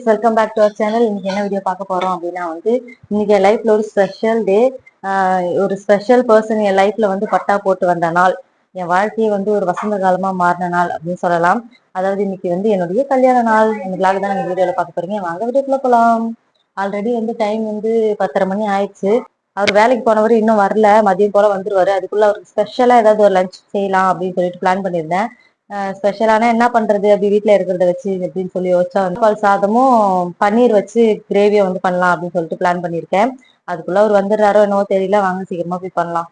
Guys welcome back to our channel இன்னைக்கு என்ன video பார்க்க போறோம் அப்படின்னா வந்து இன்னைக்கு என் லைஃப்ல ஒரு ஸ்பெஷல் டே ஒரு ஸ்பெஷல் பர்சன் என் லைஃப்ல வந்து பட்டா போட்டு வந்த நாள். என் வாழ்க்கையை வந்து ஒரு வசந்த காலமா மாறின நாள் அப்படின்னு சொல்லலாம். அதாவது இன்னைக்கு வந்து என்னுடைய கல்யாண நாள். இந்த தான் நீங்க வீடியோல பார்க்க போறீங்க. வாங்க வீடியோக்குள்ள போகலாம் ஆல்ரெடி வந்து டைம் வந்து பத்தரை மணி ஆயிடுச்சு. அவர் வேலைக்கு போனவர் இன்னும் வரல. மதியம் போல வந்துருவாரு. அதுக்குள்ள அவருக்கு ஸ்பெஷலா ஏதாவது ஒரு லஞ்ச் செய்யலாம் அப்படின்னு சொல்லிட்டு பிளான் பண்ணியிருந்தேன். ஸ்பெஷலான என்ன பண்றது? அப்படி வீட்டுல இருக்கிறத வச்சு அப்படின்னு சொல்லி யோசிச்சா வந்து பால் சாதமும் பன்னீர் வச்சு கிரேவியை வந்து பண்ணலாம் அப்படின்னு சொல்லிட்டு பிளான் பண்ணியிருக்கேன். அதுக்குள்ள அவர் வந்துடுறாரோ என்னவோ தெரியல. வாங்க சீக்கிரமா போய் பண்ணலாம்.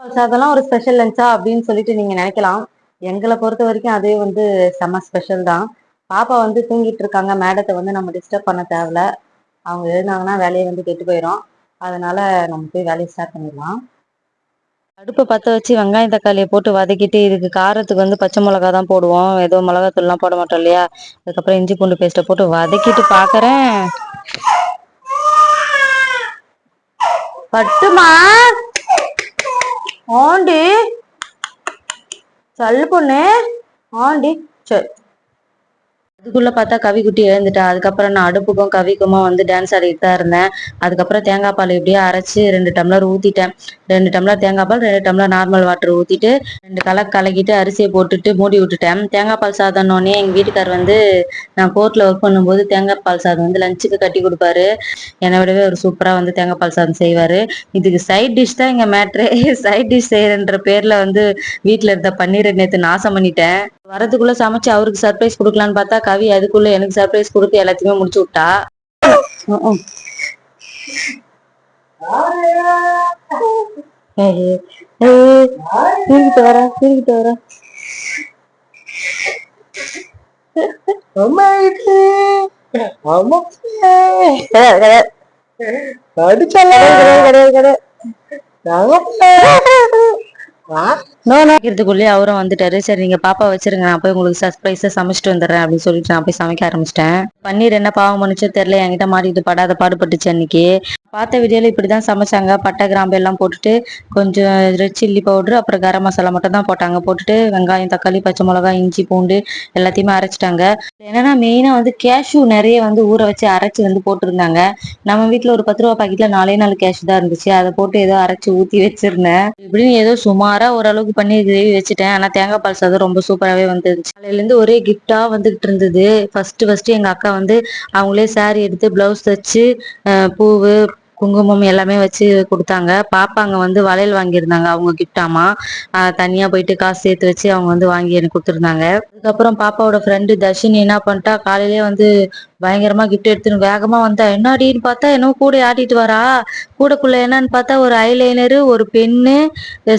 பால் சாதம்லாம் ஒரு ஸ்பெஷல் லஞ்சா அப்படின்னு சொல்லிட்டு நீங்க நினைக்கலாம். எங்களை பொறுத்த வரைக்கும் அதே வந்து செம்ம ஸ்பெஷல் தான். பாப்பா வந்து தூங்கிட்டு இருக்காங்க. மேடத்தை வந்து நம்ம டிஸ்டர்ப் பண்ண தேவையில்ல. அவங்க எழுந்தாங்கன்னா வேலையை வந்து கெட்டு போயிடும் அதனால நம்ம போய் வேலையை ஸ்டார்ட் பண்ணிடலாம். அடுப்பை பற்ற வச்சு வெங்காயம் தக்காளியை போட்டு வதக்கிட்டு இதுக்கு காரத்துக்கு வந்து பச்சை மிளகா தான் போடுவோம். ஏதோ மிளகாத்தூள்லாம் போட மாட்டோம் இல்லையா? அதுக்கப்புறம் இஞ்சி பூண்டு பேஸ்ட்டை போட்டு வதக்கிட்டு பார்க்கறேன் பட்டுமா? ஆண்டி. சல்லு பொண்ணு. ஆண்டி. சரி. அதுக்குள்ள பார்த்தா கவி குட்டி எழுந்துட்டா. அதுக்கப்புறம் நான் அடுப்புக்கும் கவிக்குமா வந்து டான்ஸ் ஆடிட்டு தான் இருந்தேன். அதுக்கப்புறம் தேங்காய் பால் இப்படியே அரைச்சு ரெண்டு டம்ளர் ஊத்திட்டேன். ரெண்டு டம்ளர் தேங்காய் பால் ரெண்டு டம்ளர் நார்மல் வாட்டர் ஊத்திட்டு ரெண்டு கலக்கு கலக்கிட்டு அரிசியை போட்டுட்டு மூடி விட்டுட்டேன். தேங்காய் பால் சாதம்னோடனே எங்க வீட்டுக்கார் வந்து நான் கோர்ட்ல ஒர்க் பண்ணும்போது தேங்காய் பால் சாதம் வந்து லஞ்சுக்கு கட்டி கொடுப்பாரு. என்னை விடவே ஒரு சூப்பரா வந்து தேங்காய் பால் சாதம் செய்வாரு. இதுக்கு சைட் டிஷ் தான் எங்க மேட்ரு சைட் டிஷ் செய்யறன்ற பேர்ல வந்து வீட்டில் இருந்த பன்னீரை நேற்று நாசம் பண்ணிட்டேன். வரதுக்குள்ள சமைச்சு அவருக்கு சர்ப்ரைஸ் கொடுக்கலான்னு பார்த்தா கவி அதுக்குள்ள எனக்கு சர்ப்ரைஸ் கொடுத்து எல்லாத்தையுமே முடிச்சு விட்டா? வர வர அம்மா கிடையாது கிடையாது கிடையாது கிடையாது அவரும் வந்துட்டாரு. சரி நீங்க பாப்பா வச்சிருங்க. நான் போய் உங்களுக்கு சர்ப்ரைஸா சமைச்சிட்டு வந்துடுறேன் அப்படின்னு சொல்லிட்டு நான் போய் சமைக்க ஆரம்பிச்சிட்டேன். பன்னீர் என்ன பாவம் பண்ணுச்சோ தெரியல. என்கிட்ட மாட்டிட்டு படாத பாடுபட்டுச்சு அன்னைக்கு. பார்த்த விடியாவது இப்படி தான் சமைச்சாங்க. பட்டை கிராம்பு எல்லாம் போட்டுட்டு கொஞ்சம் ரெட் சில்லி பவுட்ரு அப்புறம் கரம் மசாலா மட்டும் தான் போட்டாங்க. போட்டுட்டு வெங்காயம் தக்காளி பச்சை மிளகாய் இஞ்சி பூண்டு எல்லாத்தையுமே அரைச்சிட்டாங்க. என்னன்னா மெயினாக வந்து கேஷ்யூ நிறைய வந்து ஊற வச்சு அரைச்சி வந்து போட்டிருந்தாங்க. நம்ம வீட்டில் ஒரு பத்து ரூபா பாக்கெட்டில் நாலே நாலு கேஷ் தான் இருந்துச்சு. அதை போட்டு ஏதோ அரைச்சி ஊற்றி வச்சிருந்தேன். இப்படின்னு ஏதோ சுமாராக ஓரளவுக்கு பண்ணி கிரேவி வச்சுட்டேன். ஆனால் தேங்காய் பால் சாதம் ரொம்ப சூப்பராகவே வந்துருந்துச்சு. காலையிலேருந்து ஒரே கிஃப்டாக வந்துகிட்டு இருந்தது. ஃபர்ஸ்ட் ஃபர்ஸ்ட் எங்கள் அக்கா வந்து அவங்களே சாரி எடுத்து பிளவுஸ் தச்சு பூவு குங்குமம் எல்லாமே வச்சு கொடுத்தாங்க. பாப்பாங்க வந்து வளையல் வாங்கியிருந்தாங்க. அவங்க கிஃப்டாமா தனியா போயிட்டு காசு சேர்த்து வச்சு அவங்க வந்து வாங்கி எனக்கு கொடுத்துருந்தாங்க. அதுக்கப்புறம் பாப்பாவோட ஃப்ரெண்டு தர்ஷினி என்ன பண்ணிட்டா காலையிலேயே வந்து பயங்கரமா கிஃப்ட் எடுத்துன்னு வேகமா வந்தா என்னடின்னு பார்த்தா என்ன கூட ஆட்டிட்டு வரா. கூடக்குள்ள என்னன்னு பார்த்தா ஒரு ஐலைனரு ஒரு பென்னு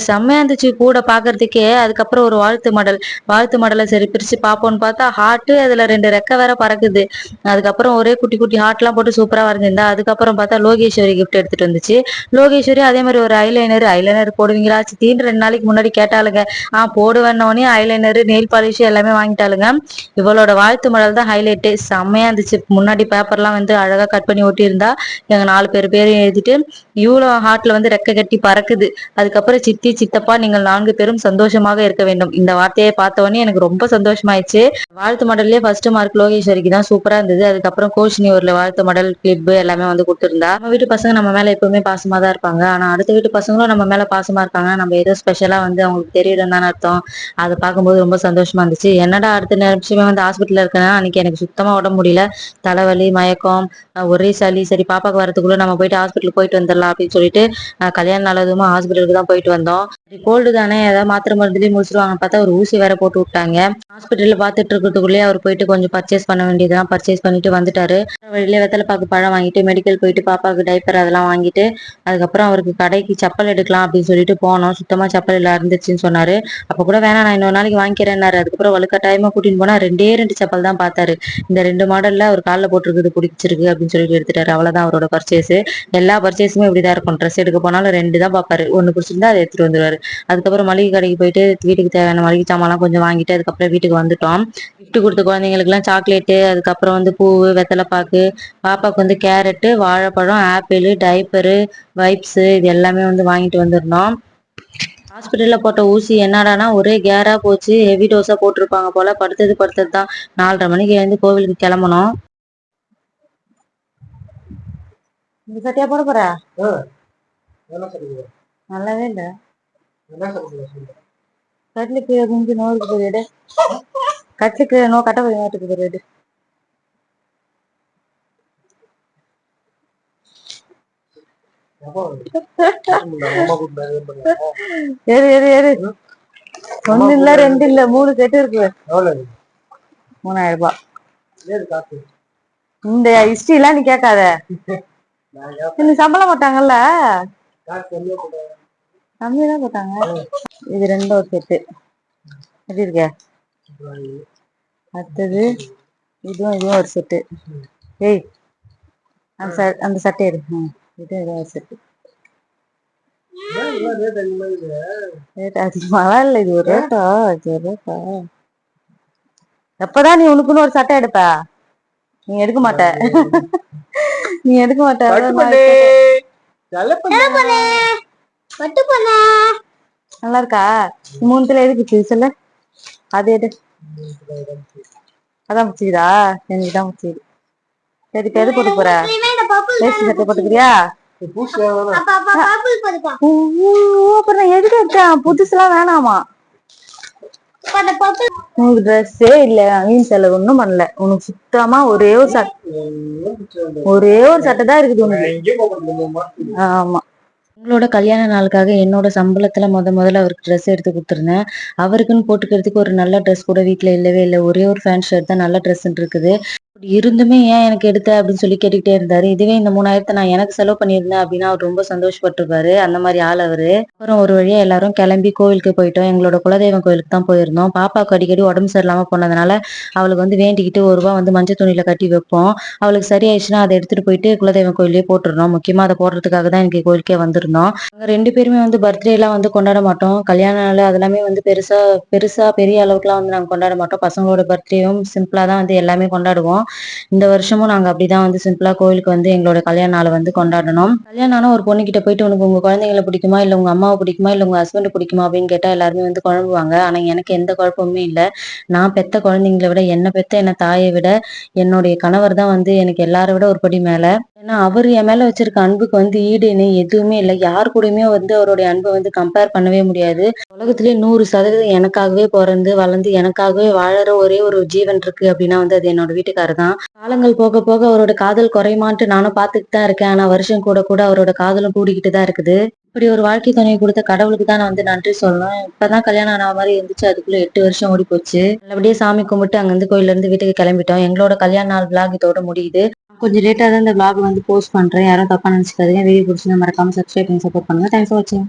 செம்மையா இருந்துச்சு கூட பாக்குறதுக்கே. அதுக்கப்புறம் ஒரு வாழ்த்து மடல். வாழ்த்து மடலை சரி பிரிச்சு பார்ப்போம்னு பார்த்தா ஹார்ட்டு அதுல ரெண்டு ரெக்க வேற பறக்குது. அதுக்கப்புறம் ஒரே குட்டி குட்டி ஹார்ட்லாம் போட்டு சூப்பரா வரைஞ்சிருந்தா. அதுக்கப்புறம் பார்த்தா லோகேஸ்வரி கிஃப்ட் எடுத்துட்டு வந்துச்சு. லோகேஸ்வரி அதே மாதிரி ஒரு ஐலைனர் ஐலைனர் போடுவீங்களா? சித்தின்னு ரெண்டு நாளைக்கு முன்னாடி கேட்டாளுங்க. ஆ போடுவேன்னொடனே ஐலைனர் நெயில் பாலிஷ் எல்லாமே வாங்கிட்டாளுங்க. இவளோட வாழ்த்து மடல் தான் ஹைலைட்டு செம்மையா இருந்துச்சு. முன்னாடி பேப்பர்லாம் வந்து அழகா கட் பண்ணி ஒட்டியிருந்தா எங்க நாலு பேர் பேரையும் எழுதிட்டு இவ்வளோ ஹார்ட்ல வந்து ரெக்க கட்டி பறக்குது. அதுக்கப்புறம் சித்தி சித்தப்பா நீங்கள் நான்கு பேரும் சந்தோஷமாக இருக்க வேண்டும். இந்த வார்த்தையை பார்த்த உடனே எனக்கு ரொம்ப சந்தோஷமாயிடுச்சு. வாழ்த்து மடல்லே ஃபர்ஸ்ட் மார்க் லோகேஸ்வரிக்கு தான் சூப்பரா இருந்தது. அதுக்கப்புறம் கோஷினி ஒரு வாழ்த்து மடல் கிளிப் எல்லாமே வந்து கொடுத்துருந்தா. நம்ம வீட்டு பசங்க நம்ம மேல எப்பவுமே பாசமா தான் இருப்பாங்க. ஆனா அடுத்த வீட்டு பசங்களும் நம்ம மேல பாசமா இருக்காங்க. நம்ம ஏதோ ஸ்பெஷலா வந்து அவங்களுக்கு தெரியலன்னு தானே அர்த்தம். அதை பார்க்கும்போது ரொம்ப சந்தோஷமா இருந்துச்சு. என்னடா அடுத்த நிமிஷமே வந்து ஹாஸ்பிட்டல் இருக்கேன்னா அன்னைக்கு எனக்கு சுத்தமா உடம்பு முடியல. தலைவலி மயக்கம் ஒரே சளி சரி பாப்பாக்கு வரதுக்குள்ள நம்ம போயிட்டு ஹாஸ்பிட்டல் போயிட்டு வந்துடலாம் அப்படின்னு சொல்லிட்டு கல்யாணம் கல்யாண ஹாஸ்பிட்டலுக்கு தான் போயிட்டு வந்தோம். கோல்டு தானே ஏதாவது மாத்திரை மருந்துலயே முடிச்சிருவாங்க பார்த்தா ஒரு ஊசி வேற போட்டு விட்டாங்க. ஹாஸ்பிட்டல்ல பாத்துட்டு இருக்கிறதுக்குள்ளேயே அவர் போயிட்டு கொஞ்சம் பர்ச்சேஸ் பண்ண வேண்டியதெல்லாம் பர்ச்சேஸ் பண்ணிட்டு வந்துட்டாரு. வழியில வெத்தலை பாக்கு பழம் வாங்கிட்டு மெடிக்கல் போயிட்டு பாப்பாவுக்கு பேப்பர் அதெல்லாம் வாங்கிட்டு அதுக்கப்புறம் அவருக்கு கடைக்கு செப்பல் எடுக்கலாம் அப்படின்னு சொல்லிட்டு போனோம். சுத்தமா செப்பல் இல்ல இருந்துச்சுன்னு சொன்னாரு. அப்ப கூட வேணாம் நான் இன்னொரு நாளைக்கு வாங்கிக்கிறேன்னாரு. அதுக்கப்புறம் வலுக்கட்டாயமா கூட்டின்னு போனா ரெண்டே ரெண்டு செப்பல் தான் பார்த்தாரு. இந்த ரெண்டு மாடல்ல அவர் காலில் போட்டிருக்குது பிடிச்சிருக்கு அப்படின்னு சொல்லிட்டு எடுத்துட்டாரு. அவ்வளவுதான் அவரோட பர்ச்சேஸ் எல்லா பர்ச்சேஸுமே இப்படிதான் இருக்கும். ட்ரெஸ் எடுக்க போனாலும் ரெண்டு தான் பார்ப்பாரு. ஒன்று பிடிச்சிருந்தா அதை எடுத்துட்டு வந்துருவாரு. அதுக்கப்புறம் மளிகை கடைக்கு போயிட்டு வீட்டுக்கு தேவையான மளிகை சாமான்லாம் கொஞ்சம் வாங்கிட்டு அதுக்கப்புறம் வீட்டுக்கு வந்துட்டோம். கிஃப்ட் கொடுத்த குழந்தைங்களுக்குலாம் சாக்லேட்டு அதுக்கப்புறம் வந்து பூவு வெத்தலை பாக்கு பாப்பாக்கு வந்து கேரட்டு வாழைப்பழம் ஆப்பிள் பேலு டைப்பரு வைப்ஸு இது எல்லாமே வந்து வாங்கிட்டு வந்துருந்தோம். ஹாஸ்பிட்டலில் போட்ட ஊசி என்னடானா ஒரே கேராக போச்சு. ஹெவி டோஸாக போட்டிருப்பாங்க போல. படுத்தது படுத்தது தான். நாலரை மணிக்கு எழுந்து கோவிலுக்கு கிளம்பணும். இந்த சட்டியா போட போற? நல்லாவே இல்லை. கட்லுக்கு குஞ்சு நோருக்கு போயிடு கட்லுக்கு நோ கட்ட போய் நோட்டுக்கு போயிடு ஒண்ணு இல்ல ரெண்டு இல்ல மூணு செட்டு இருக்கு. மூணாயிரம் ரூபாய் இந்த ஹிஸ்டரி எல்லாம் நீ கேட்காத. இன்னும் சம்பளம் போட்டாங்கல்ல? கம்மியா தான் போட்டாங்க. இது ரெண்டும் ஒரு செட்டு எப்படி இருக்க? அடுத்தது இதுவும் இதுவும் ஒரு செட்டு ஏய் அந்த சட்டை எடு. ரேட் அதிகமாலாம் இல்லை இது ஒரு ரேட்டா இது ஒரு ரேட்டா எப்பதான் நீ உனக்குன்னு ஒரு சட்டை எடுப்ப? நீ எடுக்க மாட்ட. நீ எடுக்க மாட்ட. நல்லா இருக்கா? மூணுத்துல எதுக்கு சொல்லு? அது எடு அதான் பிடிச்சிக்குதா எனக்கு தான் பிடிச்சிக்குது சரி எது போட்டு போற? வேஷ்டி சட்டை போட்டுக்கிறியா? அப்புறம் எதுக்கு எடுத்தேன்? புதுசுலாம் வேணாமா? உனக்கு ட்ரெஸ்ஸே இல்ல. வீண் செலவு ஒண்ணும் பண்ணல. உனக்கு சுத்தமா ஒரே ஒரு சட்டை ஒரே ஒரு சட்டை தான் இருக்குது உனக்கு. ஆமா. உங்களோட கல்யாண நாளுக்காக என்னோட சம்பளத்துல முத முதல்ல அவருக்கு ட்ரெஸ் எடுத்து கொடுத்துருந்தேன். அவருக்குன்னு போட்டுக்கிறதுக்கு ஒரு நல்ல ட்ரெஸ் கூட வீட்ல இல்லவே இல்லை. ஒரே ஒரு ஃபேன் ஷர்ட் தான் நல்ல ட்ரெஸ் இருக்குது. இருந்துமே ஏன் எனக்கு எடுத்த அப்படின்னு சொல்லி கேட்டுக்கிட்டே இருந்தாரு. இதுவே இந்த மூணாயிரத்தை நான் எனக்கு செலவு பண்ணியிருந்தேன் அப்படின்னா அவர் ரொம்ப சந்தோஷப்பட்டிருப்பாரு. அந்த மாதிரி ஆள் அவரு. அப்புறம் ஒரு வழியா எல்லாரும் கிளம்பி கோவிலுக்கு போயிட்டோம். எங்களோட குலதெய்வம் கோயிலுக்கு தான் போயிருந்தோம். பாப்பாவுக்கு அடிக்கடி உடம்பு சரியில்லாம போனதுனால அவளுக்கு வந்து வேண்டிக்கிட்டு ஒரு ரூபா வந்து மஞ்சள் துணியில கட்டி வைப்போம். அவளுக்கு சரியாயிடுச்சுன்னா அதை எடுத்துட்டு போயிட்டு குலதெய்வம் கோயிலே போட்டுருந்தோம் முக்கியமா அதை போடுறதுக்காக தான் எனக்கு கோயிலுக்கே வந்திருந்தோம். அங்க ரெண்டு பேருமே வந்து பர்த்டே எல்லாம் வந்து கொண்டாட மாட்டோம். கல்யாண நாள் அதெல்லாமே வந்து பெருசா பெருசா பெரிய அளவுக்குலாம் வந்து நாங்க கொண்டாட மாட்டோம். பசங்களோட பர்த்டேவும் சிம்பிளா தான் வந்து எல்லாமே கொண்டாடுவோம். இந்த வருஷமும் நாங்க அப்படிதான் வந்து சிம்பிளா கோயிலுக்கு வந்து எங்களோட கல்யாண நாளை வந்து கொண்டாடணும். கல்யாணம் ஒரு பொண்ணு கிட்ட போயிட்டு உனக்கு உங்க குழந்தைங்களை பிடிக்குமா? இல்ல உங்க அம்மாவை பிடிக்குமா? இல்ல உங்க ஹஸ்பண்ட் பிடிக்குமா? அப்படின்னு கேட்டா எல்லாருமே வந்து குழம்புவாங்க. ஆனா எனக்கு எந்த குழப்பமுமே இல்ல. நான் பெத்த குழந்தைங்களை விட என்ன பெத்த என்ன தாயை விட என்னுடைய கணவர் தான் வந்து எனக்கு எல்லாரை விட ஒரு படி மேல. ஏன்னா அவர் என் மேல வச்சிருக்க அன்புக்கு வந்து ஈடுன்னு எதுவுமே இல்லை. யார் கூடயுமே வந்து அவருடைய அன்பை வந்து கம்பேர் பண்ணவே முடியாது. உலகத்திலேயே நூறு சதவீதம் எனக்காகவே பிறந்து வளர்ந்து எனக்காகவே வாழற ஒரே ஒரு ஜீவன் இருக்கு அப்படின்னா வந்து அது என்னோட வீட்டுக்காரர் தான் காலங்கள் போக போக அவரோட காதல் குறையுமான்ட்டு நானும் பார்த்துக்கிட்டு தான் இருக்கேன். ஆனா வருஷம் கூட கூட அவரோட காதலும் கூடிக்கிட்டு தான் இருக்குது. இப்படி ஒரு வாழ்க்கை துணையை கொடுத்த கடவுளுக்கு தான் நான் வந்து நன்றி சொல்லணும். இப்பதான் கல்யாணம் ஆன மாதிரி இருந்துச்சு. அதுக்குள்ள எட்டு வருஷம் ஓடி போச்சு நல்லபடியே சாமி கும்பிட்டு அங்கிருந்து கோயில இருந்து வீட்டுக்கு கிளம்பிட்டோம். எங்களோட கல்யாண நாள் விளாக் இதோட முடியுது. கொஞ்சம் லேட்டாக தான் இந்த vlog வந்து போஸ்ட் பண்ணுறேன் யாரும் தப்பா நினச்சிக்காதீங்க. வீடியோ பிடிச்சிருந்தா மறக்காமல் சப்ஸ்கிரைப் பண்ணி சப்போர்ட் பண்ணுங்கள் தேங்க்ஸ் ஃபார் வாட்சிங்